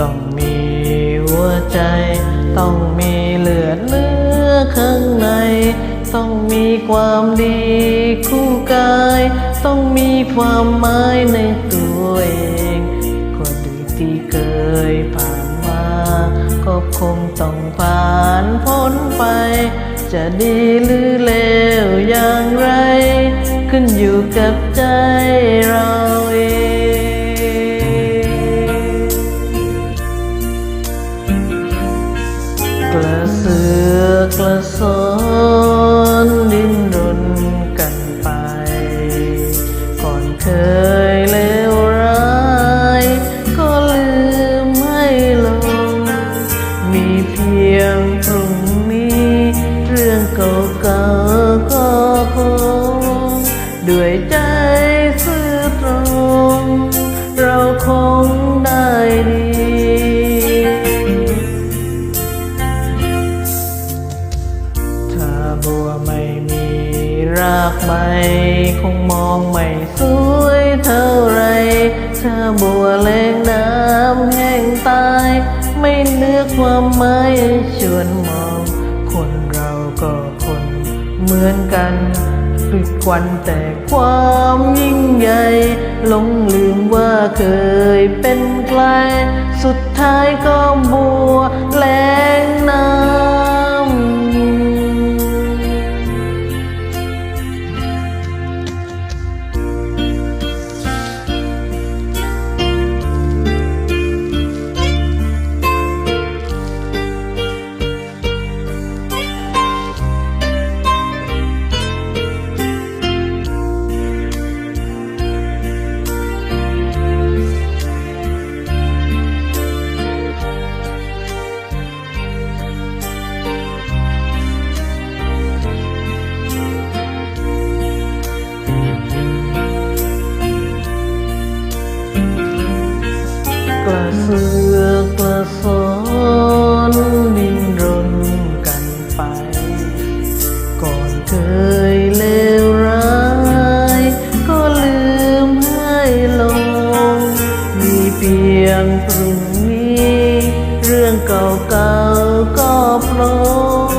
ต้องมีหัวใจ ต้องมีเลือดเนื้อข้างใน ต้องมีความดีคู่กาย ต้องมีความหมายในตัวเองคนดีที่เคยผ่านมาก็คงต้องผ่านพ้นไป จะดีหรือเลวอย่างไร ขึ้นอยู่กับใจเรา อกระสอนดิ้นรนกันไป ก่อนเคยเลวร้าย ก็ลืมไม่ลง มีเพียงพรุ่งนี้ เรื่องเก่าๆก็คงด้วยใจซื่อตรง คงมองไม่สวยเท่าไรถ้าบัวแรงน้ำแห้งตาย ไม่เลือกความหมายชวนมอง คนเราก็คนเหมือนกันพลิกวันแต่ความยิ่งใหญ่หลงลืมว่าเคยเป็นใครสุดท้ายก็บัวแรง กระเสือกกระสอนดินรนกันไป ก่อนเคยเลวร้าย ก็ลืมให้ลง มีเพียงพรุ่งนี้ เรื่องเก่าๆก็โปรง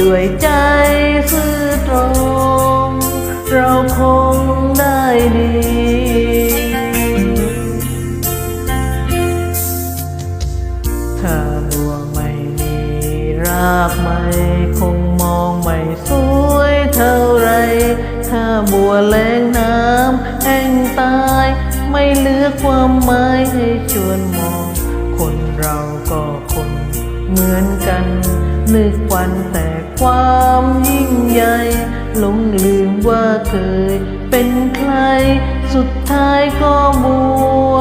ด้วยใจซื่อตรง เราคงากไม้คงมองไม่สวยเท่าไร ถ้าบัวแรงน้ำแห้งตาย ไม่เหลือความหมายให้ชวนมอง คนเราก็คนเหมือนกัน นึกวันแต่ความยิ่งใหญ่หลงลืมว่าเคยเป็นใคร สุดท้ายก็บัว